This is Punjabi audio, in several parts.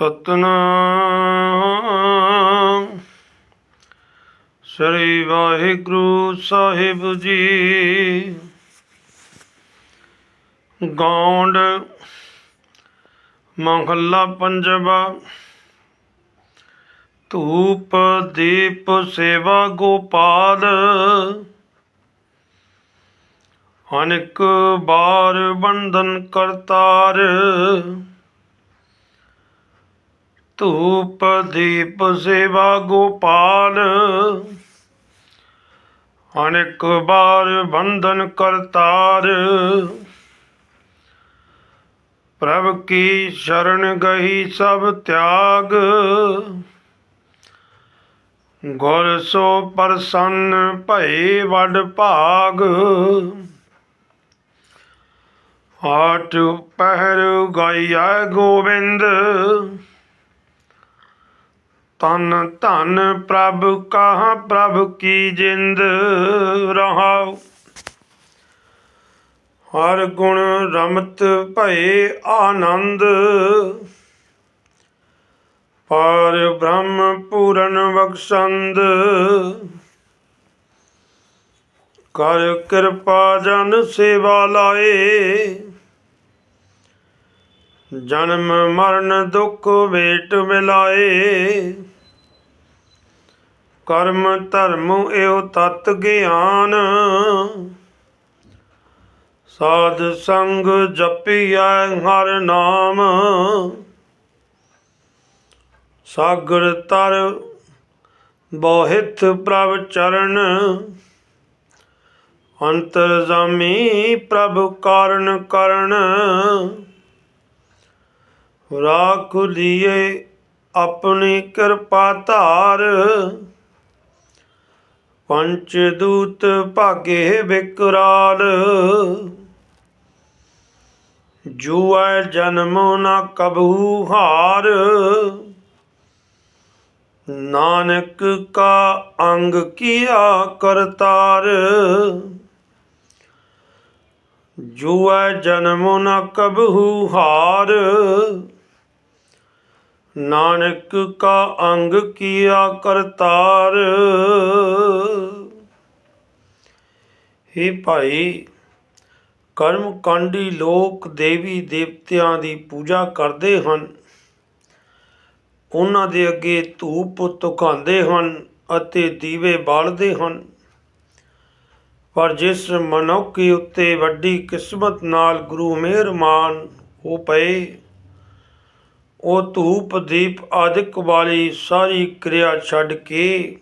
ਸਤਨਾਮ। ਸ੍ਰੀ ਵਾਹਿਗੁਰੂ ਸਾਹਿਬ ਜੀ। ਗੌਂਡ ਮਹੱਲਾ ਪੰਜਵਾ। ਧੂਪ ਦੀਪ ਸੇਵਾ ਗੋਪਾਲ। ਅਨੇਕ ਬਾਰ ਬੰਧਨ ਕਰਤਾਰ। ਧੂਪ ਦੀਪ ਸੇਵਾ ਗੋਪਾਲ। ਅਨੇਕ ਬਾਰ ਬੰਧਨ ਕਰਤਾਰ। ਪ੍ਰਭ ਕੀ ਸ਼ਰਨ ਗਈ ਸਭ ਤਿਆਗ। ਗੁਰ ਸੋ ਪ੍ਰਸੰਨ ਭਏ ਵੱਡ ਭਾਗ। ਆਟ ਪਹਿਰ ਗਾਇਆ ਗੋਬਿੰਦ। ਤਨ ਧਨ ਪ੍ਰਭ ਕਹਾਂ ਪ੍ਰਭ ਕੀ ਜਿੰਦ ਰਹਾਉ। ਹਰ ਗੁਣ ਰਮਤ ਭਏ ਆਨੰਦ। ਪਰ ਬ੍ਰਹਮ ਪੂਰਨ ਬਖਸ਼ੰਦ। ਕਰ ਕਿਰਪਾ ਜਨ ਸੇਵਾ ਲਾਏ। ਜਨਮ ਮਰਨ ਦੁੱਖ ਵੇਟ ਮਿਲਾਏ। ਕਰਮ ਧਰਮ ਇਹੋ ਤਤ ਗਿਆਨ। ਸਾਧ ਸੰਗ ਜਪੀਐ ਹਰ ਨਾਮ। ਸਾਗਰ ਤਰ ਬੋਹਿਤ ਪ੍ਰਭ ਚਰਨ। ਅੰਤਰ ਜਾਮੀ ਪ੍ਰਭ ਕਾਰਨ ਕਰਨ। ਰਾਖ ਲੀਏ ਆਪਣੀ ਕਿਰਪਾ ਧਾਰ। ਪੰਚ ਦੂਤ ਭਾਗੇ ਵਿਕਰਾਲ ਜੂਐ ਜਨਮੋ ਨਾ ਕਬੂ ਹਾਰ। ਨਾਨਕ ਕਾ ਅੰਗ ਕੀਆ ਕਰਤਾਰ ਜੂਐ ਜਨਮੋ ਨਾ ਕਬੂ ਹਾਰ। ਨਾਨਕ ਕਾ ਅੰਗ ਕੀਆ ਕਰਤਾਰ। हे ਭਾਈ, ਕਰਮ ਕਾਂਡੀ ਲੋਕ ਦੇਵੀ ਦੇਵਤਿਆਂ ਦੀ ਪੂਜਾ ਕਰਦੇ ਹਨ। ਉਹਨਾਂ ਦੇ ਅੱਗੇ ਧੂਪ ਧੁਖਾਉਂਦੇ ਹਨ ਅਤੇ ਦੀਵੇ ਬਾਲਦੇ ਹਨ। ਪਰ ਜਿਸ ਮਨੁੱਖ ਉੱਤੇ ਵੱਡੀ ਕਿਸਮਤ ਨਾਲ ਗੁਰੂ ਮਿਹਰਮਾਨ ਹੋ ਪਏ ਉਹ ਧੂਪ, ਦੀਪ ਆਦਿਕ ਵਾਲੀ ਸਾਰੀ ਕਿਰਿਆ ਛੱਡ ਕੇ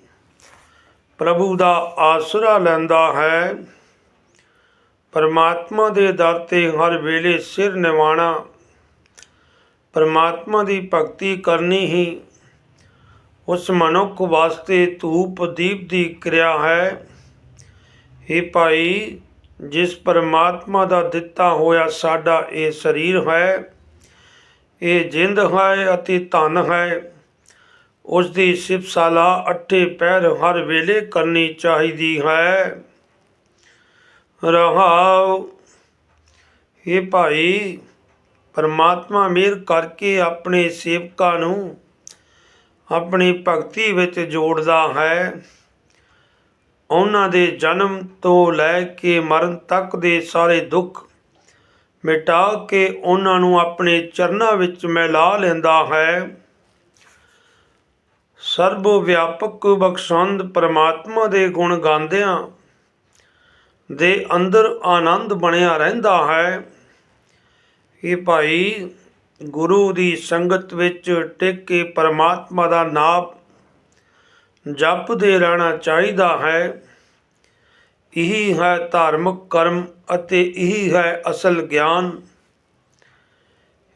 ਪ੍ਰਭੂ ਦਾ ਆਸਰਾ ਲੈਂਦਾ ਹੈ। ਪਰਮਾਤਮਾ ਦੇ ਦਰ ਤੇ ਹਰ ਵੇਲੇ ਸਿਰ ਨਿਵਾਣਾ, ਪਰਮਾਤਮਾ ਦੀ ਭਗਤੀ ਕਰਨੀ ਹੀ ਉਸ ਮਨੁੱਖ ਵਾਸਤੇ ਧੂਪ, ਦੀਪ ਦੀ ਕਿਰਿਆ ਹੈ। ਇਹ ਭਾਈ, ਜਿਸ ਪਰਮਾਤਮਾ ਦਾ ਦਿੱਤਾ ਹੋਇਆ ਸਾਡਾ ਇਹ ਸਰੀਰ ਹੈ ਇਹ ਜਿੰਦ ਹੈ ਅਤੇ ਧਨ ਹੈ ਉਸ ਦੀ ਸਿਫਸਾਲਾ ਅੱਠੇ ਪੈਰ ਹਰ ਵੇਲੇ ਕਰਨੀ ਚਾਹੀਦੀ ਹੈ। ਰਹਾਉ ਇਹ ਭਾਈ, ਪਰਮਾਤਮਾ ਮਿਹਰ ਕਰਕੇ ਆਪਣੇ ਸੇਵਕਾਂ ਨੂੰ ਆਪਣੀ ਭਗਤੀ ਵਿੱਚ ਜੋੜਦਾ ਹੈ। ਉਹਨਾਂ ਦੇ ਜਨਮ ਤੋਂ ਲੈ ਕੇ ਮਰਨ ਤੱਕ ਦੇ ਸਾਰੇ ਦੁੱਖ ਮਿਟਾ ਕੇ ਉਹਨਾਂ ਨੂੰ ਆਪਣੇ ਚਰਨਾਂ ਵਿੱਚ ਮਿਲਾ ਲੈਂਦਾ ਹੈ। ਸਰਬ ਵਿਆਪਕ ਬਖਸ਼ੰਦ ਪਰਮਾਤਮਾ ਦੇ ਗੁਣ ਗਾਉਂਦਿਆਂ ਦੇ ਅੰਦਰ ਆਨੰਦ ਬਣਿਆ ਰਹਿੰਦਾ ਹੈ। ਇਹ ਭਾਈ ਗੁਰੂ ਦੀ ਸੰਗਤ ਵਿੱਚ ਟਿਕ ਕੇ ਪਰਮਾਤਮਾ ਦਾ ਨਾਮ ਜਪਦੇ ਰਹਿਣਾ ਚਾਹੀਦਾ ਹੈ। ਇਹੀ ਹੈ ਧਾਰਮਿਕ ਕਰਮ ਅਤੇ ਇਹੀ ਹੈ ਅਸਲ ਗਿਆਨ।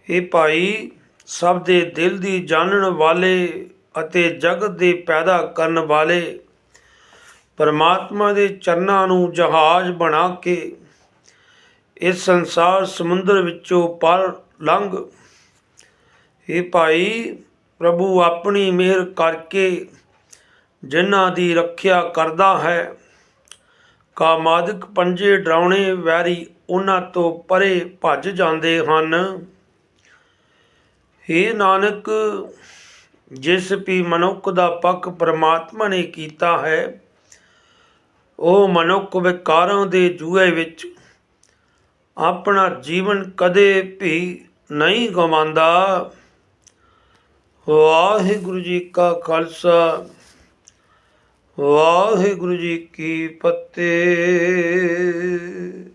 ਇਹ ਭਾਈ ਸਭ ਦੇ ਦਿਲ ਦੀ ਜਾਣਨ ਵਾਲੇ ਅਤੇ ਜਗਤ ਦੇ ਪੈਦਾ ਕਰਨ ਵਾਲੇ ਪਰਮਾਤਮਾ ਦੇ ਚਰਨਾਂ ਨੂੰ ਜਹਾਜ਼ ਬਣਾ ਕੇ ਇਸ ਸੰਸਾਰ ਸਮੁੰਦਰ ਵਿੱਚੋਂ ਪਰ ਲੰਘ। ਇਹ ਭਾਈ ਪ੍ਰਭੂ ਆਪਣੀ ਮਿਹਰ ਕਰਕੇ ਜਿਨ੍ਹਾਂ ਦੀ ਰੱਖਿਆ ਕਰਦਾ ਹੈ ਕਾਮਾਦਿਕ ਪੰਜੇ ਡਰਾਉਣੇ ਵੈਰੀ ਉਹਨਾਂ ਤੋਂ ਪਰੇ ਭੱਜ ਜਾਂਦੇ ਹਨ। हे ਨਾਨਕ, ਜਿਸ ਵੀ ਮਨੁੱਖ ਦਾ ਪੱਖ ਪ੍ਰਮਾਤਮਾ ਨੇ ਕੀਤਾ ਹੈ, ਉਹ ਮਨੁੱਖ ਵਿਕਾਰਾਂ ਦੇ ਜੂਏ ਵਿੱਚ ਆਪਣਾ ਜੀਵਨ ਕਦੇ ਵੀ ਨਹੀਂ ਗਵਾਉਂਦਾ। ਵਾਹਿਗੁਰੂ ਜੀ ਕਾ ਖਾਲਸਾ। ਵਾਹਿਗੁਰੂ ਜੀ ਕੀ ਫਤਿਹ।